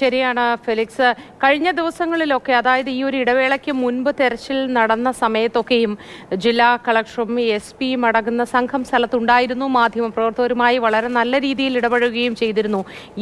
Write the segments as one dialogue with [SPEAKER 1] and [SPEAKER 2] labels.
[SPEAKER 1] ശരിയാണ് ഫെലിക്സ്. കഴിഞ്ഞ ദിവസങ്ങളിലൊക്കെ അതായത് ഈ ഒരു ഇടവേളയ്ക്ക് മുൻപ് തെരച്ചിൽ നടന്ന സമയത്തൊക്കെയും ജില്ലാ കളക്ടറും എസ് പിയും അടങ്ങുന്ന സംഘം സ്ഥലത്തുണ്ടായിരുന്നു. മാധ്യമപ്രവർത്തകരുമായി വളരെ നല്ല രീതിയിൽ ഇടപഴകുകയും ചെയ്തിരുന്നു.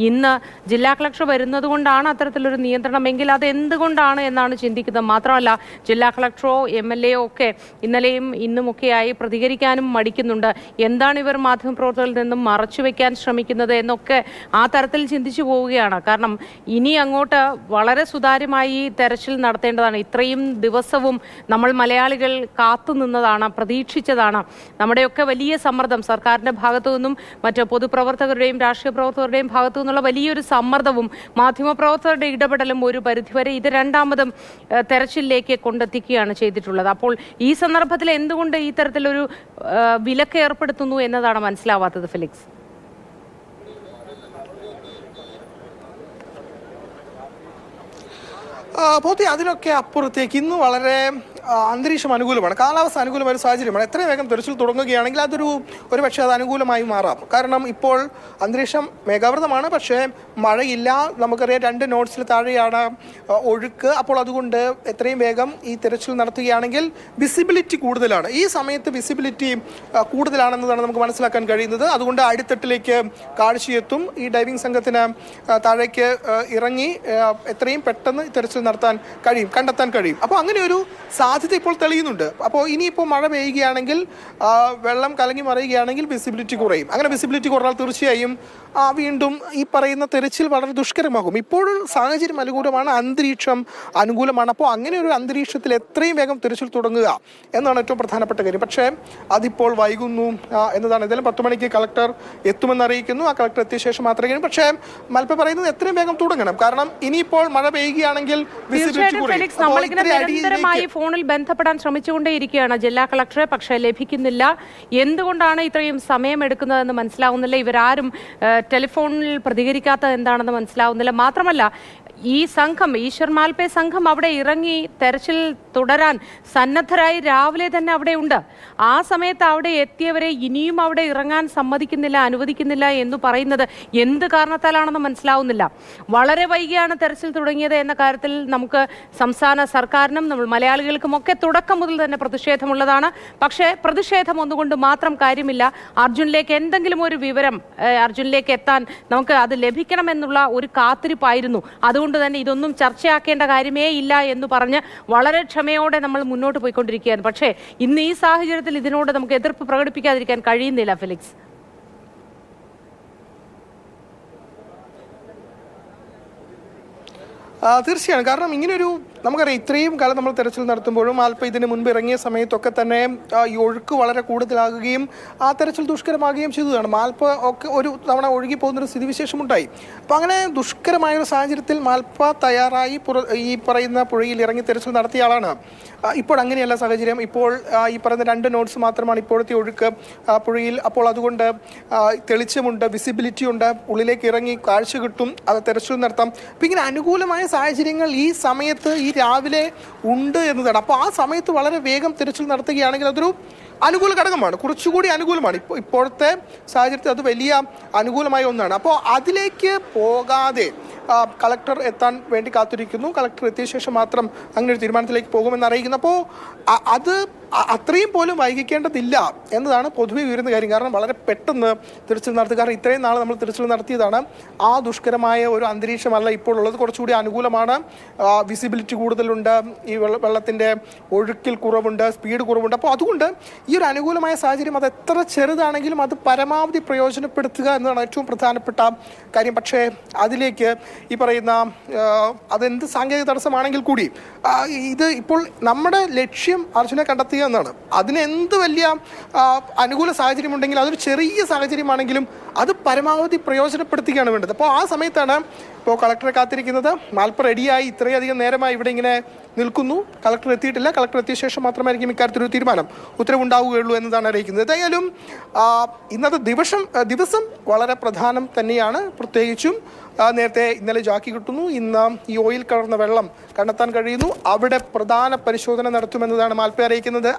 [SPEAKER 1] ഇന്ന് ജില്ലാ കളക്ടർ വരുന്നത് കൊണ്ടാണ് അത്തരത്തിലൊരു നിയന്ത്രണമെങ്കിൽ അത് എന്തുകൊണ്ടാണ് എന്നാണ് ചിന്തിക്കുന്നത്. മാത്രമല്ല ജില്ലാ കളക്ടറോ എം എൽ എയോ ഒക്കെ ഇന്നലെയും ഇന്നുമൊക്കെയായി പ്രതികരിക്കാനും മടിക്കുന്നുണ്ട്. എന്താണ് ഇവർ മാധ്യമപ്രവർത്തകരിൽ നിന്നും മറച്ചുവെക്കാൻ ശ്രമിക്കുന്നത് എന്നൊക്കെ ആ തരത്തിൽ ചിന്തിച്ചു പോവുകയാണ്. കാരണം ഇനി അങ്ങോട്ട് വളരെ സുതാര്യമായി തെരച്ചിൽ നടത്തേണ്ടതാണ്. ഇത്രയും ദിവസവും നമ്മൾ മലയാളികൾ കാത്തുനിന്നതാണ് പ്രതീക്ഷിച്ചതാണ്. നമ്മുടെയൊക്കെ വലിയ സമ്മർദ്ദം സർക്കാരിന്റെ ഭാഗത്തു നിന്നും മറ്റ് പൊതുപ്രവർത്തകരുടെയും രാഷ്ട്രീയ പ്രവർത്തകരുടെയും ഭാഗത്തു നിന്നുള്ള വലിയൊരു സമ്മർദ്ദവും മാധ്യമപ്രവർത്തകരുടെ ഇടപെടലും ഒരു പരിധിവരെ ഇത് രണ്ടാമതും തെരച്ചിലേക്ക് കൊണ്ടെത്തിക്കുകയാണ് ചെയ്തിട്ടുള്ളത്. അപ്പോൾ ഈ സന്ദർഭത്തിൽ എന്തുകൊണ്ട് ഈ തരത്തിലൊരു വിലക്ക് ഏർപ്പെടുത്തുന്നു എന്നതാണ് മനസ്സിലാവാത്തത് ഫിലിക്സ്?
[SPEAKER 2] പോത്തി അതിനൊക്കെ അപ്പുറത്തേക്ക് ഇന്ന് വളരെ അന്തരീക്ഷം അനുകൂലമാണ്. കാലാവസ്ഥ അനുകൂലമായ ഒരു സാഹചര്യമാണ്. എത്രയും വേഗം തെരച്ചിൽ തുടങ്ങുകയാണെങ്കിൽ അതൊരു ഒരു പക്ഷേ അത് അനുകൂലമായി മാറാം. കാരണം ഇപ്പോൾ അന്തരീക്ഷം മേഘാവൃതമാണ്. പക്ഷേ മഴയില്ല. നമുക്കറിയാം രണ്ട് നോട്ട്സിൽ താഴെയാണ് ഒഴുക്ക്. അപ്പോൾ അതുകൊണ്ട് എത്രയും വേഗം ഈ തെരച്ചിൽ നടത്തുകയാണെങ്കിൽ വിസിബിലിറ്റി കൂടുതലാണ്. ഈ സമയത്ത് വിസിബിലിറ്റി കൂടുതലാണെന്നതാണ് നമുക്ക് മനസ്സിലാക്കാൻ കഴിയുന്നത്. അതുകൊണ്ട് അടിത്തട്ടിലേക്ക് കാഴ്ചയെത്തും. ഈ ഡൈവിംഗ് സംഘത്തിന് താഴേക്ക് ഇറങ്ങി എത്രയും പെട്ടെന്ന് തിരച്ചിൽ നടത്താൻ കഴിയും കണ്ടെത്താൻ കഴിയും. അപ്പോൾ അങ്ങനെ ഒരു സാധ്യത ഇപ്പോൾ തെളിയുന്നുണ്ട്. അപ്പോൾ ഇനിയിപ്പോൾ മഴ പെയ്യുകയാണെങ്കിൽ വെള്ളം കലങ്ങി മറിയുകയാണെങ്കിൽ വിസിബിലിറ്റി കുറയും. അങ്ങനെ വിസിബിലിറ്റി കുറഞ്ഞാൽ തീർച്ചയായും വീണ്ടും ഈ പറയുന്ന തെരച്ചിൽ വളരെ ദുഷ്കരമാകും. ഇപ്പോഴും സാഹചര്യം അനുകൂലമാണ് അന്തരീക്ഷം അനുകൂലമാണ്. അപ്പോൾ അങ്ങനെ ഒരു അന്തരീക്ഷത്തിൽ എത്രയും വേഗം തെരച്ചിൽ തുടങ്ങുക എന്നാണ് ഏറ്റവും പ്രധാനപ്പെട്ട കാര്യം. പക്ഷേ അതിപ്പോൾ വൈകുന്നു എന്നതാണ്. ഇതിലും പത്ത് മണിക്ക് കളക്ടർ എത്തുമെന്ന് അറിയിക്കുന്നു. ആ കളക്ടർ എത്തിയ ശേഷം മാത്രമേ കഴിയും. പക്ഷേ മൽപ്പ പറയുന്നത് എത്രയും വേഗം തുടങ്ങണം. കാരണം ഇനിയിപ്പോൾ മഴ പെയ്യുകയാണെങ്കിൽ
[SPEAKER 1] തീർച്ചയായിട്ടും
[SPEAKER 2] കുറയും.
[SPEAKER 1] ഫോണിൽ ബന്ധപ്പെടാൻ ശ്രമിച്ചുകൊണ്ടേയിരിക്കുകയാണ് ജില്ലാ കളക്ടറെ. പക്ഷേ ലഭിക്കുന്നില്ല. എന്തുകൊണ്ടാണ് ഇത്രയും സമയമെടുക്കുന്നതെന്ന് മനസ്സിലാവുന്നില്ല. ഇവരാരും ടെലിഫോണിൽ പ്രതികരിക്കാത്തത് എന്താണെന്ന് മനസ്സിലാവുന്നില്ല. മാത്രമല്ല ഈ സംഘം ഈശ്വർ മാൽപേ സംഘം അവിടെ ഇറങ്ങി തെരച്ചിൽ തുടരാൻ സന്നദ്ധരായി രാവിലെ തന്നെ അവിടെ ഉണ്ട്. ആ സമയത്ത് അവിടെ എത്തിയവരെ ഇനിയും അവിടെ ഇറങ്ങാൻ സമ്മതിക്കുന്നില്ല അനുവദിക്കുന്നില്ല എന്ന് പറയുന്നത് എന്ത് കാരണത്താലാണെന്ന് മനസ്സിലാവുന്നില്ല. വളരെ വൈകിയാണ് തെരച്ചിൽ തുടങ്ങിയത് എന്ന കാര്യത്തിൽ നമുക്ക് സംസ്ഥാന സർക്കാരിനും നമ്മൾ മലയാളികൾക്കും ഒക്കെ തുടക്കം മുതൽ തന്നെ പ്രതിഷേധമുള്ളതാണ്. പക്ഷേ പ്രതിഷേധം ഒന്നുകൊണ്ട് മാത്രം കാര്യമില്ല. അർജുനിലേക്ക് എന്തെങ്കിലും ഒരു വിവരം അർജുനിലേക്ക് എത്താൻ നമുക്ക് അത് ലഭിക്കണമെന്നുള്ള ഒരു കാത്തിരിപ്പായിരുന്നു. അതുകൊണ്ട് തന്നെ ഇതൊന്നും ചർച്ചയാക്കേണ്ട കാര്യമേ ഇല്ല എന്ന് പറഞ്ഞ് വളരെ ക്ഷമയോടെ നമ്മൾ മുന്നോട്ട് പോയിക്കൊണ്ടിരിക്കുകയാണ്. പക്ഷേ ഇന്ന് ഈ സാഹചര്യത്തിൽ ഇതിനോട് നമുക്ക് എതിർപ്പ് പ്രകടിപ്പിക്കാതിരിക്കാൻ കഴിയുന്നില്ല ഫെലിക്സ്.
[SPEAKER 2] തീർച്ചയാണ് കാരണം ഇങ്ങനൊരു നമുക്കറിയാം ഇത്രയും കാലം നമ്മൾ തെരച്ചിൽ നടത്തുമ്പോഴും അല്പം ഇതിന് മുൻപ് ഇറങ്ങിയ സമയത്തൊക്കെ തന്നെ ഈ ഒഴുക്ക് വളരെ കൂടുതലാകുകയും ആ തെരച്ചിൽ ദുഷ്കരമാകുകയും ചെയ്തതാണ്. മാൽപ്പ ഒക്കെ ഒരു തവണ ഒഴുകി പോകുന്നൊരു സ്ഥിതിവിശേഷം ഉണ്ടായി അപ്പോൾ അങ്ങനെ ദുഷ്കരമായ ഒരു സാഹചര്യത്തിൽ മാൽപ്പ തയ്യാറായി പുറ ഈ പറയുന്ന പുഴയിൽ ഇറങ്ങി തെരച്ചിൽ നടത്തിയ ആളാണ്. ഇപ്പോൾ അങ്ങനെയല്ല സാഹചര്യം. ഇപ്പോൾ ഈ പറയുന്ന രണ്ട് നോട്ട്സ് മാത്രമാണ് ഇപ്പോഴത്തെ ഒഴുക്ക്. പുഴയിൽ അപ്പോൾ അതുകൊണ്ട് തെളിച്ചമുണ്ട് വിസിബിലിറ്റി ഉണ്ട് ഉള്ളിലേക്ക് ഇറങ്ങി കാഴ്ച കിട്ടും. അത് തെരച്ചിൽ നടത്താം. അപ്പം ഇങ്ങനെ അനുകൂലമായ സാഹചര്യങ്ങൾ ഈ സമയത്ത് ഈ രാവിലെ ഉണ്ട് എന്നതാണ്. അപ്പോൾ ആ സമയത്ത് വളരെ വേഗം തിരച്ചിൽ നടത്തുകയാണെങ്കിൽ അതൊരു അനുകൂല ഘടകമാണ്. കുറച്ചുകൂടി അനുകൂലമാണ്. ഇപ്പോൾ ഇപ്പോഴത്തെ സാഹചര്യത്തിൽ അത് വലിയ അനുകൂലമായ ഒന്നാണ്. അപ്പോൾ അതിലേക്ക് പോകാതെ കളക്ടർ എത്താൻ വേണ്ടി കാത്തിരിക്കുന്നു. കളക്ടർ എത്തിയ ശേഷം മാത്രം അങ്ങനെ ഒരു തീരുമാനത്തിലേക്ക് പോകുമെന്ന് അറിയിക്കുന്നു. അപ്പോൾ അത് അത്രയും പോലും വൈകിക്കേണ്ടതില്ല എന്നതാണ് പൊതുവെ ഉയരുന്ന കാര്യം. കാരണം വളരെ പെട്ടെന്ന് തിരച്ചിൽ നടത്തുക കാരണം ഇത്രയും നാൾ നമ്മൾ തിരച്ചിൽ നടത്തിയതാണ്. ആ ദുഷ്കരമായ ഒരു അന്തരീക്ഷമല്ല ഇപ്പോൾ ഉള്ളത്. കുറച്ചുകൂടി അനുകൂലമാണ്. വിസിബിലിറ്റി കൂടുതലുണ്ട്. ഈ വെള്ള വെള്ളത്തിന്റെ ഒഴുക്കിൽ കുറവുണ്ട് സ്പീഡ് കുറവുണ്ട്. അപ്പോൾ അതുകൊണ്ട് ഈ ഒരു അനുകൂലമായ സാഹചര്യം അത് എത്ര ചെറുതാണെങ്കിലും അത് പരമാവധി പ്രയോജനപ്പെടുത്തുക എന്നതാണ് ഏറ്റവും പ്രധാനപ്പെട്ട കാര്യം. പക്ഷേ അതിലേക്ക് ഈ പറയുന്ന അതെന്ത് സാങ്കേതിക തടസ്സമാണെങ്കിൽ കൂടി ഇത് ഇപ്പോൾ നമ്മുടെ ലക്ഷ്യം അർജുനെ കണ്ടെത്തുക എന്നാണ്. അതിന് എന്ത് വലിയ അനുകൂല സാഹചര്യം ഉണ്ടെങ്കിൽ അതൊരു ചെറിയ സാഹചര്യമാണെങ്കിലും അത് പരമാവധി പ്രയോജനപ്പെടുത്തുകയാണ് വേണ്ടത്. അപ്പോൾ ആ സമയത്താണ് ഇപ്പോൾ കളക്ടറെ കാത്തിരിക്കുന്നത്. മാൽപ്പ റെഡിയായി ഇത്രയധികം നേരമായി ഇവിടെ ഇങ്ങനെ നിൽക്കുന്നു. കളക്ടർ എത്തിയിട്ടില്ല. കളക്ടർ എത്തിയ ശേഷം മാത്രമായിരിക്കും ഇക്കാര്യത്തിൽ ഒരു തീരുമാനം. ഉത്തരവുണ്ടാവുകയുള്ളൂ എന്നതാണ് അറിയിക്കുന്നത്. ഏതായാലും ഇന്നത്തെ ദിവസം ദിവസം വളരെ പ്രധാനം തന്നെയാണ്. പ്രത്യേകിച്ചും നേരത്തെ ഇന്നലെ ജാക്കി കിട്ടുന്നു. ഇന്ന് ഈ ഓയിൽ കലർന്ന വെള്ളം കണ്ടെത്താൻ കഴിയുന്നു. അവിടെ പ്രധാന പരിശോധന നടത്തുമെന്നതാണ് മാൽപ്പ അറിയിക്കുന്നത്.